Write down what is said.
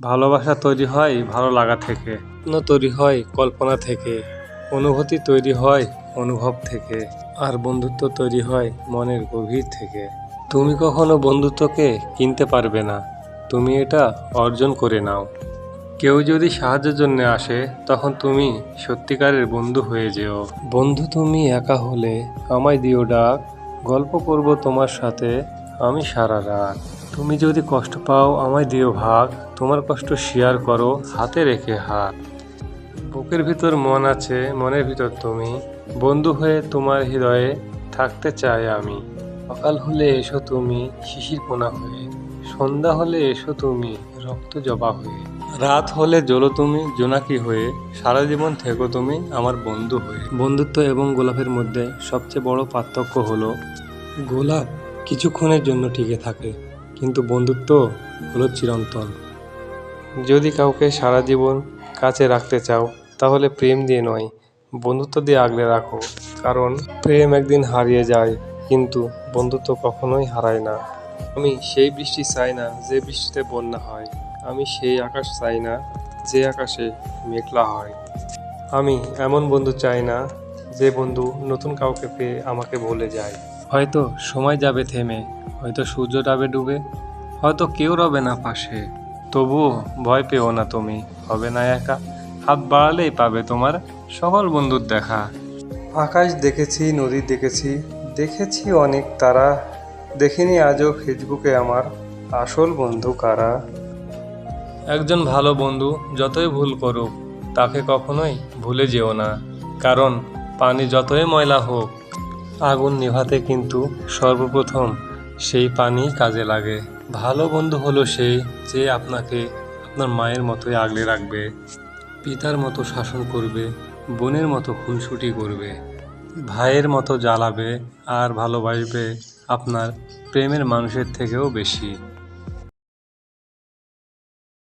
ভালোবাসা তৈরি হয় ভালো লাগা থেকে তৈরি হয় কল্পনা থেকে, অনুভূতি তৈরি হয় অনুভব থেকে, আর বন্ধুত্ব তৈরি হয় মনের গভীর থেকে। তুমি কখনো বন্ধুত্বকে কিনতে পারবে না, তুমি এটা অর্জন করে নাও। কেউ যদি সাহায্যের জন্য আসে, তখন তুমি সত্যিকারের বন্ধু হয়ে যেও। বন্ধু তুমি একা হলে, আমায় দিও ডাক, গল্প করব তোমার সাথে, আমি সারা রাত। তুমি যদি কষ্ট পাও, আমায় দিও ভাগ। তোমার কষ্ট শেয়ার করো, হাতে রেখে হাত। বুকের ভিতর মন আছে, মনের ভিতর তুমি। বন্ধু হয়ে তোমার হৃদয়ে থাকতে চাই আমি। সকাল হলে এসো তুমি, শিশির কোনা হয়ে। সন্ধ্যা হলে এসো তুমি, রক্ত জবা হয়ে। রাত হলে জ্বলো তুমি, জোনাকি হয়ে। সারা জীবন থেকো তুমি, আমার বন্ধু হয়ে। বন্ধুত্ব এবং গোলাপের মধ্যে সবচেয়ে বড় পার্থক্য হলো, গোলাপ কিছুক্ষণের জন্য টিকে থাকে। কিন্তু বন্ধুত্ব হলো চিরন্তন। যদি কাউকে সারা জীবন কাছে রাখতে চাও, তাহলে প্রেম দিয়ে নয়, বন্ধুত্ব দিয়ে আগলে রাখো। কারণ প্রেম একদিন হারিয়ে যায়, কিন্তু বন্ধুত্ব কখনোই হারায় না। আমি সেই বৃষ্টি চাই না যে বৃষ্টিতে বন্যা হয়। আমি সেই আকাশ চাই না যে আকাশে মেঘলা হয়। আমি এমন বন্ধু চাই না যে বন্ধু নতুন কাউকে পেয়ে আমাকে ভুলে যায়। হয়তো সময় যাবে থেমে হয়তো সূর্য যাবে ডুবে হয়তো কেউ রবে না পাশে। তবুও ভয় পেও না তুমি হবে না একা। হাত বাড়ালেই পাবে তোমার সকল বন্ধুর দেখা। আকাশ দেখেছি নদী দেখেছি দেখেছি অনেক তারা। দেখিনি আজও ফেসবুকে আমার আসল বন্ধু কারা। একজন ভালো বন্ধু যতই ভুল করুক তাকে কখনোই ভুলে যেও না। কারণ পানি যতই ময়লা হোক আগুন নেভাতে কিন্তু সর্বপ্রথম সেই পানি কাজে লাগে। ভালো বন্ধু হলো সেই যে আপনাকে আপনার মায়ের মতোই আগলে রাখবে, পিতার মতো শাসন করবে, বোনের মতো খুনসুটি করবে, ভাইয়ের মতো জ্বালাবে আর ভালোবাসবে আপনার প্রেমের মানুষের থেকেও বেশি।